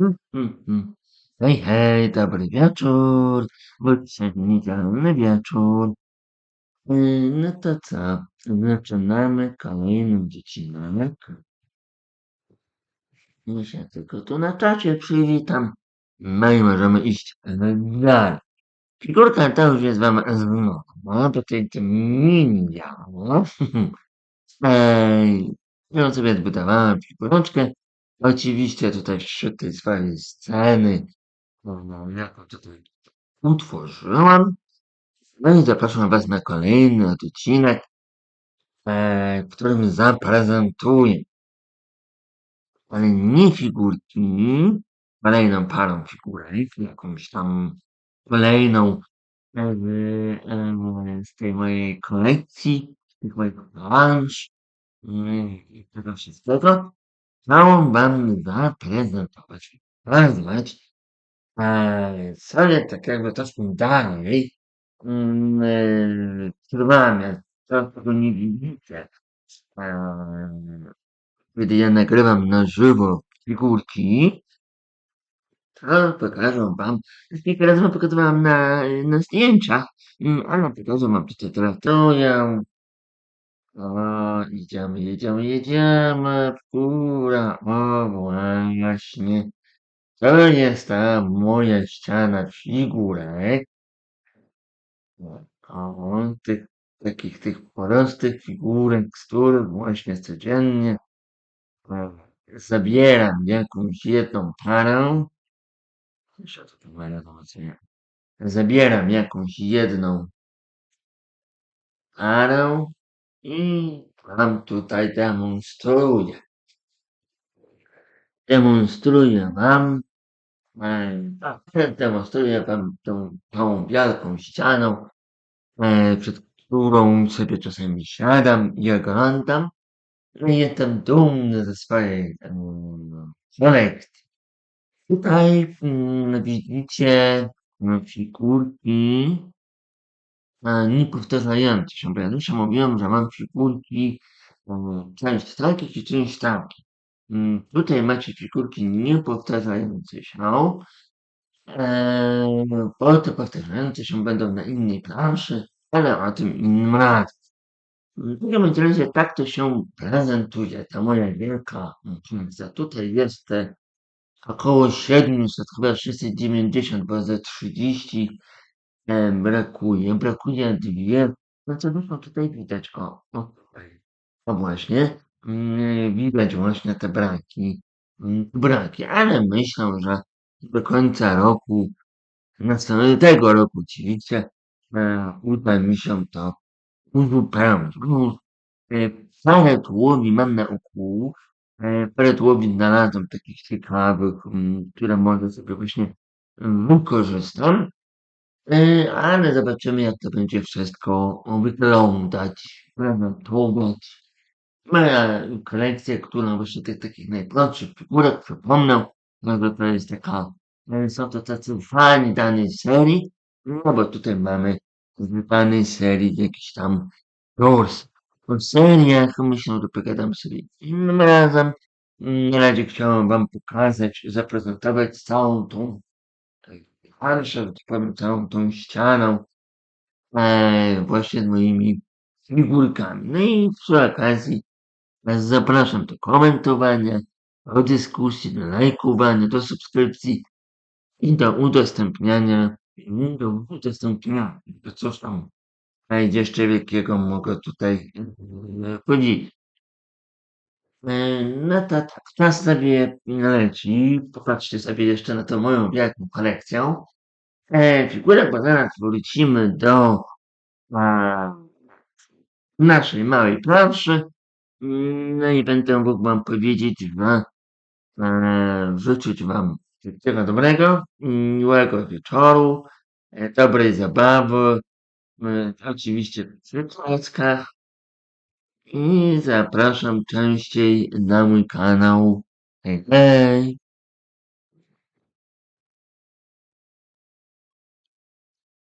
Mm, mm, mm. Hej, hej, dobry wieczór, niedzielny wieczór. Yy, No to co, zaczynamy kolejny odcinek. Ja się tylko tu na czacie przywitam. No i możemy iść dalej. Figurka ta już jest wam znana, bo to mini działo. Ej, ja sobie zbudowałem figureczkę. Oczywiście tutaj wśród tej swojej sceny no, jaką tutaj utworzyłam. No i zapraszam Was na kolejny odcinek, e, w którym zaprezentuję ale nie figurki, kolejną parą figurek, jakąś tam kolejną e, e, z tej mojej kolekcji, tych moich plansz i tego wszystkiego. Chciałam Wam zaprezentować, nazwać Eee, sobie tak jakby troszkę dalej, mm, jak teraz tego nie widzicie, eee, kiedy ja nagrywam na żywo figurki, to pokażę wam, już kilka razy wam pokazywałem na, na zdjęciach, mm, ale pokażę wam teraz to ja, o, jedziemy, jedziemy, jedziemy, w górę, o właśnie, to jest ta moja ściana figurek. O, tych takich tych prostych figurek, z których właśnie codziennie e, zabieram jakąś jedną parę. Zabieram jakąś jedną parę i wam tutaj demonstruję. Demonstruję wam tak, demonstruję wam tą, tą wielką ścianą, e, przed którą sobie czasami siadam i oglądam. I jestem dumny ze swojej um, kolekcji. Tutaj um, widzicie um, figurki e, niepowtarzające się, bo ja mówiłem, że mam figurki um, część takich i część takich. Mm, Tutaj macie figurki niepowtarzające się. Bo te powtarzające się będą na innej planszy, ale o tym innym razem. W każdym razie tak to się prezentuje, ta moja wielka plansza. Tutaj jest około 700, chyba 690, bo ze 30 e, brakuje. Brakuje dwie, no co zresztą tutaj widać, o, o o właśnie, mm, widać właśnie te braki, mm, braki, ale myślę, że do końca roku, następnego roku oczywiście, e, uda mi się to uzupełnić. E, Parę tułowi mam na oku, parę tułowi znalazłem takich ciekawych, m, które może sobie właśnie wykorzystam, e, ale zobaczymy jak to będzie wszystko wyglądać, prezentować. Moja kolekcja, którą właśnie tych takich najprostszych figurek, przypomnę, no że to jest taka, e, są to tacy fani danej serii, no bo tutaj mamy z danej serii jakiś tam kurs. O seriach myślę, że pogadam sobie innym razem. Na razie chciałem wam pokazać, zaprezentować całą tą że tak powiem, całą tą ścianą e, właśnie moimi figurkami. No i przy okazji was zapraszam do komentowania, do dyskusji, do lajkowania, do subskrypcji i do udostępniania, do udostępniania, to coś tam znajdzie jeszcze wielkiego mogę tutaj e, podzielić. E, No to tak, czas sobie leci. Popatrzcie sobie jeszcze na tą moją wielką kolekcję e, bo zaraz wrócimy do a, naszej małej planszy. No i będę mógł wam powiedzieć, że e, życzyć wam wszystkiego dobrego, miłego wieczoru, e, dobrej zabawy, e, oczywiście przy klockach i zapraszam częściej na mój kanał. Hej, hej!